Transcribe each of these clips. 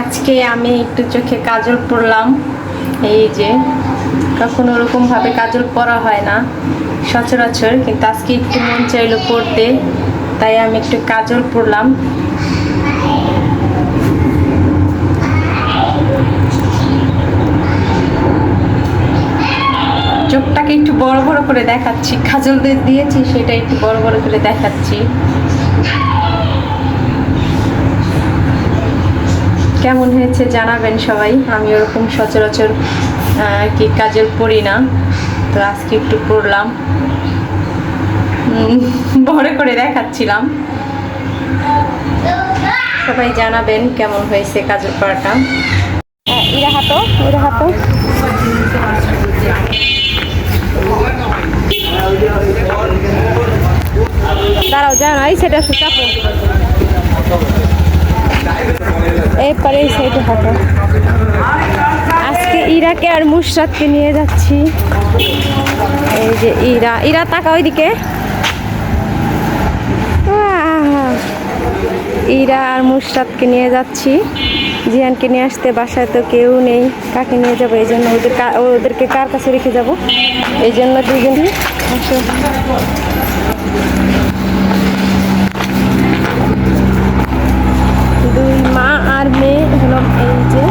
আজকে আমি একটু চোখে কাজল পরলাম এই যে, কখনো ওরকম ভাবে কাজল পরা হয় না, সচরাচর, কিন্তু আজকে একটু মন চাইলো পড়তে, তাই আমি একটু কাজল পরলাম চোখটাকে একটু বড় বড় করে দেখাচ্ছি, কাজল দিয়ে দিয়েছি, সেটা একটু বড় বড় করে দেখাচ্ছি। কেমন হয়েছে জানাবেন সবাই। আমি ওরকম সচরাচর কি কাজের পড়ি না, তো আজকে একটু পড়লাম। বড় করে দেখাচ্ছিলাম। সবাই জানাবেন কেমন হয়েছে কাজের পড়াটা। হাতো দাঁড়াও, জানাই, সেটা চাপো এরপরে এই সাইডে হাঁটো। আজকে ইরাকে আর মুশরাতকে নিয়ে যাচ্ছি। এই যে ইরা ইরা তাকা ওইদিকে। ইরা আর মুশরাতকে নিয়ে যাচ্ছি। জিয়ানকে নিয়ে আসতে বাসায় তো কেউ নেই। কাকে নিয়ে যাব? এই জন্য ওদের ওদেরকে কার কাছে রেখে যাব? এই জন্য দুজনই আসো দুই মা আর মেয়ে হলো এই যে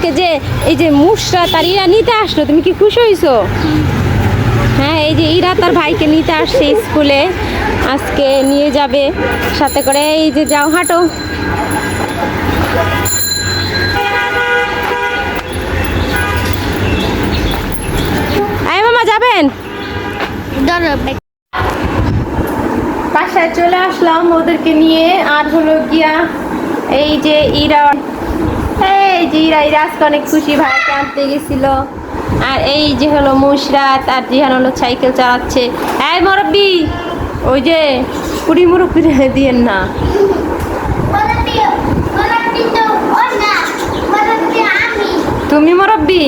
তোমাকে যে এই যে মুসরা তার ইরা নিতে আসলো তুমি কি খুশি হয়েছো হ্যাঁ এই যে ইরা তার ভাইকে নিতে আসছে স্কুলে আজকে নিয়ে যাবে। সাথে করে এই যে যাও হাঁটো। আয় মামা যাবেন? বাসায় চলে আসলাম ওদেরকে নিয়ে আর হলো গিয়া এই যে ইরা এই যে অনেক খুশি আর এই যে আর হলো সাইকেল চালাচ্ছে। ওই যে মুরব্বি দিয়েন না। তুমি মুরব্বি,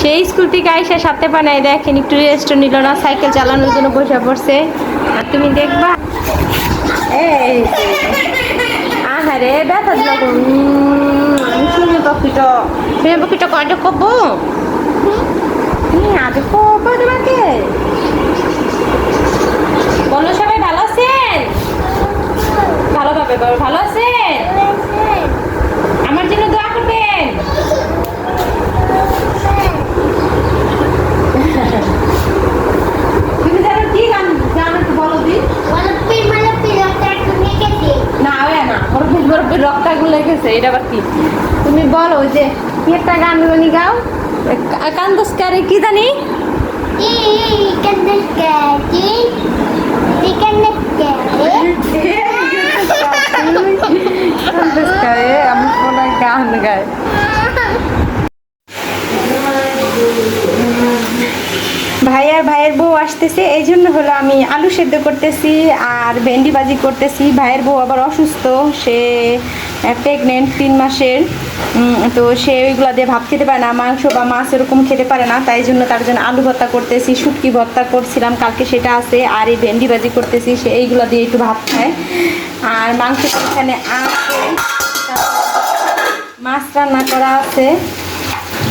সেই স্কুল থেকে আইসা সাথে দেখেন, একটু রেস্ট নিল না, সাইকেল চালানোর জন্য বসে পড়ছে। আর তুমি দেখবা। এই আহারে ব্যথা দিল আমি শুনে পাখিটা শুনে পাখিটা কয়টা কব? আজ কব তোমাকে। বলো সবাই ভালো আছেন? ভালোভাবে ভালো আছেন। আমার জন্য দোয়া করবেন তুমি জানো কি গান জানো একটু বলো দি না ওই না মুরব্বি মুরব্বি রক্তাগুলো এটা আবার কি? তুমি বলো যে কি একটা গান জানি গাও। কান্দস্কারে কি জানি? কান্দস্কারে আমি কোনো গান গাই ভাই আর ভাইয়ের বউ আসতেছে, এই জন্য হলো আমি আলু সেদ্ধ করতেছি আর ভেন্ডি ভাজি করতেছি। ভাইয়ের বউ আবার অসুস্থ, সে প্রেগনেন্ট তিন মাসের। তো সে ওইগুলো দিয়ে ভাত খেতে পারে না, মাংস বা মাছ এরকম খেতে পারে না, তাই জন্য তার জন্য আলু ভর্তা করতেছি, শুটকি ভর্তা করছিলাম, কালকে সেটা আছে, আর এই ভেন্ডি ভাজি করতেছি, সে এইগুলো দিয়ে একটু ভাত খায়। আর মাংস এখানে আছে, মাছ রান্না করা আছে।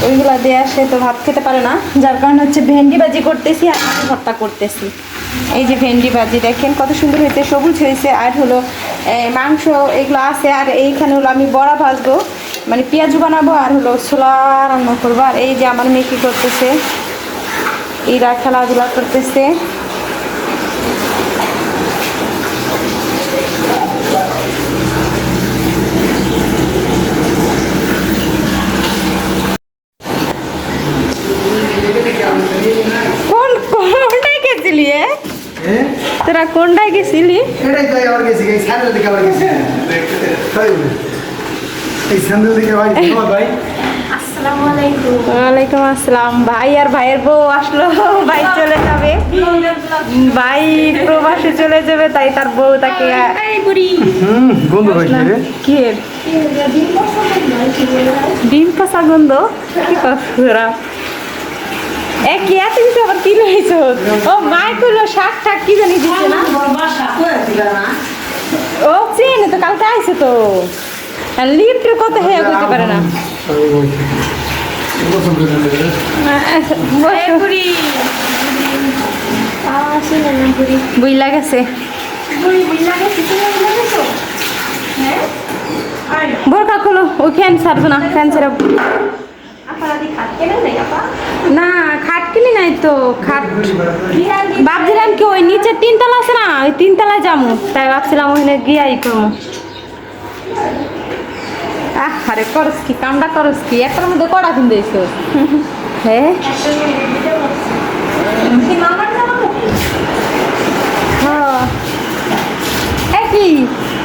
ওইগুলো দিয়ে আসে তো ভাত খেতে পারে না। যার কারণে হচ্ছে ভেন্ডি ভাজি করতেছি আর আলু ভর্তা করতেছি। এই যে ভেন্ডি ভাজি, দেখেন কত সুন্দর হয়েছে, সবুজ হয়েছে, আর হলো মাংস এগুলো আছে, আর এইখানে হলো আমি বড়া ভাজবো মানে পেঁয়াজু বানাবো, আর হলো ছোলা রান্না করব। আর এই যে আমার মেয়ে কি করতেছে এরা খেলাধুলা করতেছে কোন কোনটায় গেছিলি এ? হ্যাঁ তোরা কোনটায় গেছিলি? এটাই তো আবার গেছি এই স্যান্ডেল দিকে আবার গেছি। এই স্যান্ডেল দিকে ভাই ধন্যবাদ ভাই? ওয়ালাইকুম আসসালাম। ভাই আর ভাইয়ের বউ আসলো ভাই চলে যাবে। ভাই প্রবাসে চলে যাবে তাই তার বউ তাকে কি? ডিম পাশা গন্ধ কি করা এ কি এত কিছু আবার কি লইছো? ও মাই কইলো শাক টাক কি জানি দিছে না? ও চেনে তো কালকে আইছে তো। লিফটের কথা হয়ে করতে পারে না। বুইলা গেছে বোরকা খোলো ওই ফ্যান ছাড়বো না ফ্যান ছাড়া। না খাট কিনি নাই তো খাট। ভাবছিলাম কি ওই নিচের তিনতলা আছে না ওই তিনতলায় যাব তাই ভাবছিলাম ওখানে গিয়ে করব আহ, আরে করস কি কামটা করস কি? একটার মধ্যে কড়া কিনতে এসো হ্যাঁ হ্যাঁ। কি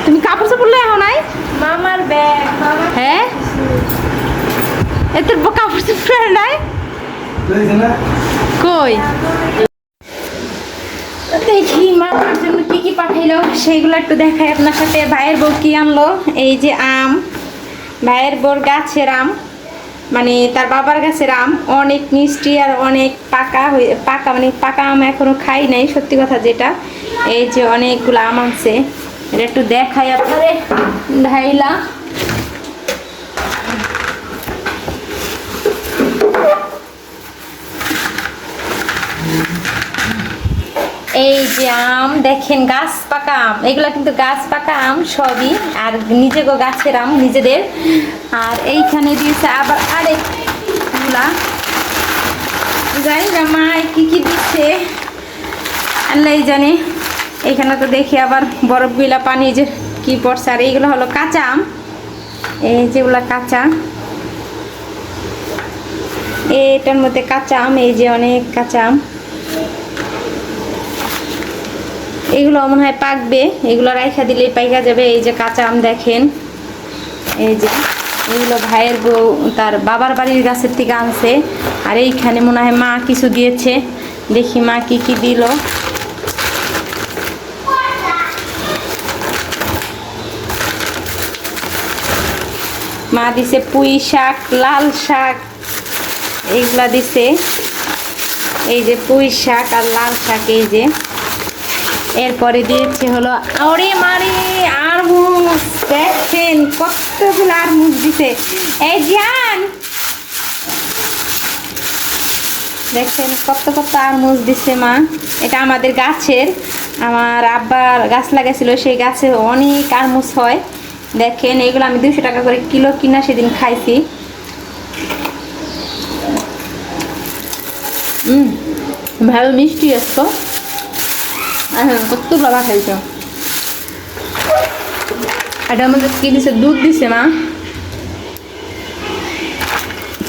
তুমি কাপড় চাপড় লয়ে আহো নাই? মামার ব্যাগ মামার হ্যাঁ এত কাপড় চাপড় নাই কই? দেখি মামার জন্য কি কি পাঠাইলো? সেইগুলো একটু দেখাই আপনার সাথে। ভাইয়ের বউ কি আনলো? এই যে আম, ভাইয়ের বউর গাছের আম মানে তার বাবার গাছের আম। অনেক মিষ্টি আর অনেক পাকা হয়ে পাকা মানে পাকা আম এখনও খাই নাই, সত্যি কথা যেটা। এই যে অনেকগুলো আম আনছে। এটা একটু দেখাই আপনারে ঢাইলা এই যে আম, দেখেন গাছ পাকা আম। এগুলো কিন্তু গাছ পাকা আম সবই। আর নিজেগো গাছের আম, নিজেদের। আর এইখানে দিয়েছে আবার আরেকগুলা জানি না মা কি কি দিচ্ছে? আল্লাহ জানে। এখানে তো দেখি আবার বরফ বিলা পানি যে কি পড়ছে। আর এইগুলো হলো কাঁচা আম। এই যেগুলা কাঁচা। এটার মধ্যে কাঁচা আম, এই যে অনেক কাঁচা আম। এগুলো মনে হয় পাকবে। এগুলো রাইখা দিলেই পাইকা যাবে। এই যে কাঁচা আম দেখেন। এই যে, এগুলো ভাইয়ের বউ, তার বাবার বাড়ির গাছের থেকে আনছে। আর এইখানে মনে হয় মা কিছু দিয়েছে। দেখি মা কি কি দিল। মা দিছে পুঁই শাক, লাল শাক, এইগুলা দিছে। এই যে পুঁই শাক আর লাল শাক, এই যে। এরপরে দিয়েছে হলো ওরে মারে আর দেখছেন কতগুলো আর মুখ দিছে। এই জান দেখছেন কত কত আরমুজ দিছে মা। এটা আমাদের গাছের। আমার আব্বার গাছ লাগাইছিল, সেই গাছে অনেক আরমুজ হয়। দেখেন, এগুলো আমি দুশো টাকা করে কিলো কিনা সেদিন খাইছি। ভালো মিষ্টি আসতো হ্যাঁ কতগুলো খাইছ? এটার মধ্যে কি দিছে? দুধ দিছে, মা।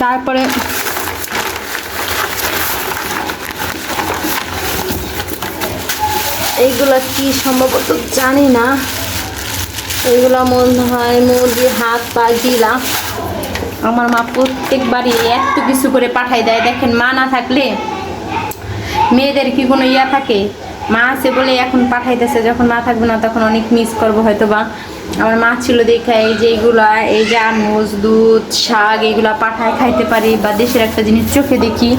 তারপরে এইগুলা কি সম্ভবত জানি না। এইগুলা মনে হয় মুরগি, হাত পা গিলা আমার মা প্রত্যেকবারই এত কিছু করে পাঠাই দেয়। দেখেন মা না থাকলে মেয়েদের কি কোনো ইয়া থাকে? মা আছে বলে এখন পাঠাইতেছে, যখন মা থাকবে না তখন অনেক মিস করব হয়তো বা আমার মা ছিল দেখে এই যে এইগুলা, এই যে আনমোজ দুধ, শাক, এইগুলা পাঠায় খাইতে পারি বা দেশের একটা জিনিস চোখে দেখি।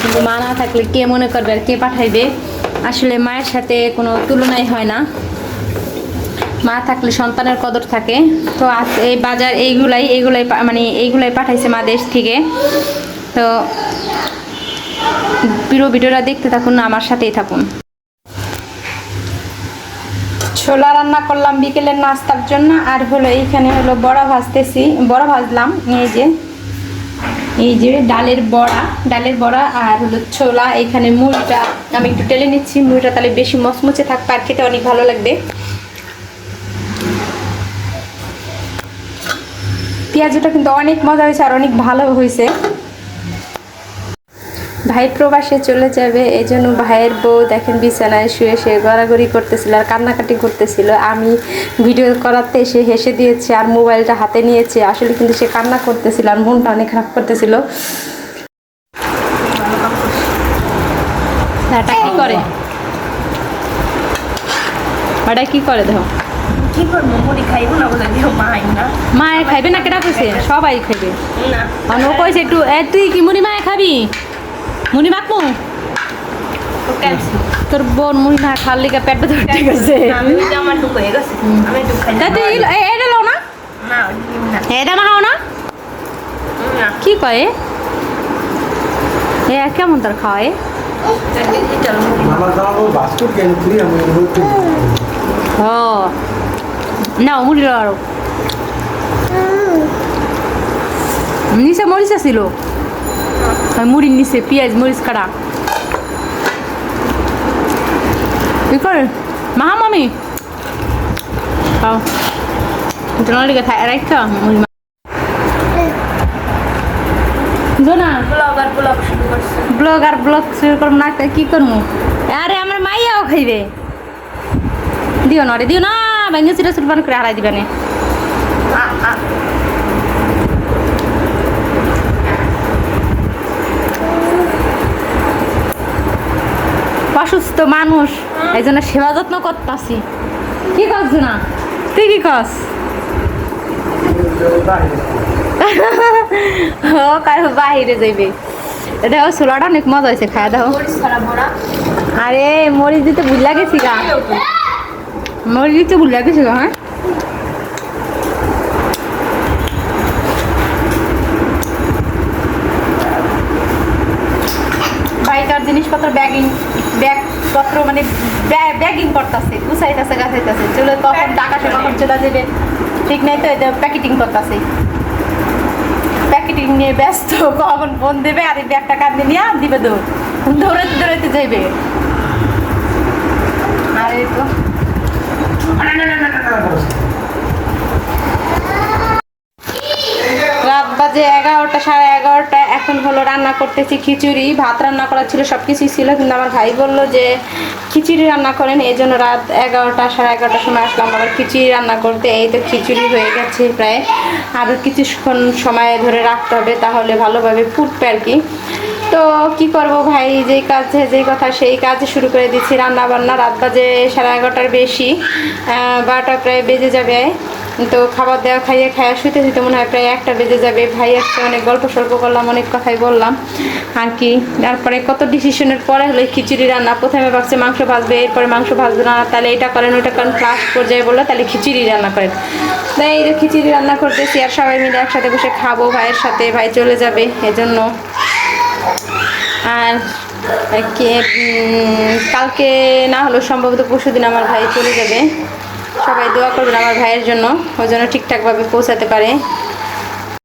কিন্তু মা না থাকলে কে মনে করবে আর কে পাঠাইবে? আসলে মায়ের সাথে কোনো তুলনাই হয় না। মা থাকলে সন্তানের কদর থাকে। তো এই বাজার এইগুলাই এইগুলাই মানে এইগুলাই পাঠাইছে মা দেশ থেকে। তো প্রিয় ভিডিওটা দেখতে থাকুন, আমার সাথেই থাকুন। ছোলা রান্না করলাম বিকেলের নাস্তার জন্য, আর হলো এইখানে হলো বড়া ভাজতেছি। বড়া ভাজলাম, এই যে এই যে ডালের বড়া ডালের বড়া আর হলো ছোলা, এখানে মুড়িটা আমি একটু টেলে নিচ্ছি, মুড়িটা তাহলে বেশি মচমচে থাকবে আর খেতে অনেক ভালো লাগবে। পেঁয়াজটা কিন্তু অনেক মজা হয়েছে আর অনেক ভালো হয়েছে। ভাই প্রবাসে চলে যাবে এই জন্য ভাইয়ের বউ দেখেন বিছানায় শুয়ে শুয়ে গড়াগড়ি করতেছিল আর কান্নাকাটি করতেছিল। আমি ভিডিও করাতে সে হেসে দিয়েছে আর মোবাইলটা হাতে নিয়েছে। আসলে কিন্তু সে কান্না করতেছিল আর মনটা অনেক খারাপ করতেছিল। এটা কি করে? ওটা কি করে দেখো? কি করব? মুড়ি খাইবো না বলে দিও মাই না। মায়ে খাইবে না? কেটা কইছে? সবাই খাইবে। না। অন্য কইছে একটু এ তুই কি মুড়ি মায়ে খাবি? তো ক্যান্সেল তোর বোন মুড়ি না খাওয়ার লিগে পেট ব্যথা ঠিক আছে আমি আমার হয়ে গেছে। আমি খাই এটা লো না। এটা মাখাও না। কি কয়ে এ? কেমন তার খাওয়ায় না মুড়ি নিচে মরিচ ছিল মুড়ির নিচে পেঁয়াজ মরিচ কাটা কি করে মাহা মামি খাও জোনা লিগে থাই রাখা মুড়ি মা জোনা ব্লগার ব্লগ শুরু করছে ব্লগ আর ব্লগ শুরু করব না তা কি করব আরে আমার মাইয়াও খাইবে দিও না রে দিও না ভেঙে চিরা সুরবান করে হারাই দিবে অসুস্থ মানুষ। এই জন্য সেবা যত্ন করতেছি। কি করছ না তুই কি কস? ও কার বাইরে যাইবে। দেখো ছোলাটা অনেক মজা হয়েছে খাওয়া দাও আরে মরিচ দিতে ভুল লাগেছি গা। মরিচ দিতে ভুল লাগেছি গা হ্যাঁ বাইকার জিনিসপত্র ব্যাগিং ব্যাগপত্র মানে ব্যাগিং করতেছে গুছাইতেছে গাছাইতেছে চলে কখন টাকাতে কখন চলে যাবে ঠিক নাই তো এটা প্যাকেটিং করতেছে প্যাকেটিং নিয়ে ব্যস্ত কখন ফোন দেবে আর এই ব্যাগটা কাঁদে নিয়ে আর দিবে দৌড় দৌড়াতে দৌড়াতে যাইবে আর এই তো রাত বাজে এগারোটা, সাড়ে এগারোটা। এখন হলো রান্না করতেছি খিচুড়ি। ভাত রান্না করা ছিল সব কিছুই ছিল। কিন্তু আমার ভাই বলল যে খিচুড়ি রান্না করেন। এই জন্য রাত এগারোটা, সাড়ে এগারোটার সময় আসলাম। আবার খিচুড়ি রান্না করতে। এই তো খিচুড়ি হয়ে গেছে প্রায়। আরও কিছুক্ষণ সময় ধরে রাখতে হবে, তাহলে ভালোভাবে ফুটবে আর কি। তো কি করব ভাই? যেই কাজে যেই কথা, সেই কাজ শুরু করে দিচ্ছি। রান্না বান্না রাত বাজে সাড়ে এগারোটার বেশি। বারোটা প্রায় বেজে যাবে। তো খাবার দেওয়া খাইয়ে খাইয়ে শুতে শুতে মনে হয় প্রায় একটা বেজে যাবে। ভাই আজকে অনেক গল্প সল্প করলাম, অনেক কথাই বললাম। আর কি তারপরে কত ডিসিশনের পরে হলো খিচুড়ি রান্না। প্রথমে ভাবছে মাংস ভাজবে, এরপরে মাংস ভাজবে না, তাহলে এটা করেন ওইটা করেন লাস্ট পর্যায়ে বলল, তাহলে খিচুড়ি রান্না করেন। তাই এই খিচুড়ি রান্না করতেছি আর সবাই মিলে একসাথে বসে খাব ভাইয়ের সাথে। ভাই চলে যাবে, এজন্য আর কে কালকে না হলেও সম্ভবত পরশু দিন আমার ভাই চলে যাবে। সবাই দোয়া করবেন আমার ভাইয়ের জন্য, ওই জন্য ঠিকঠাকভাবে পৌঁছাতে পারে।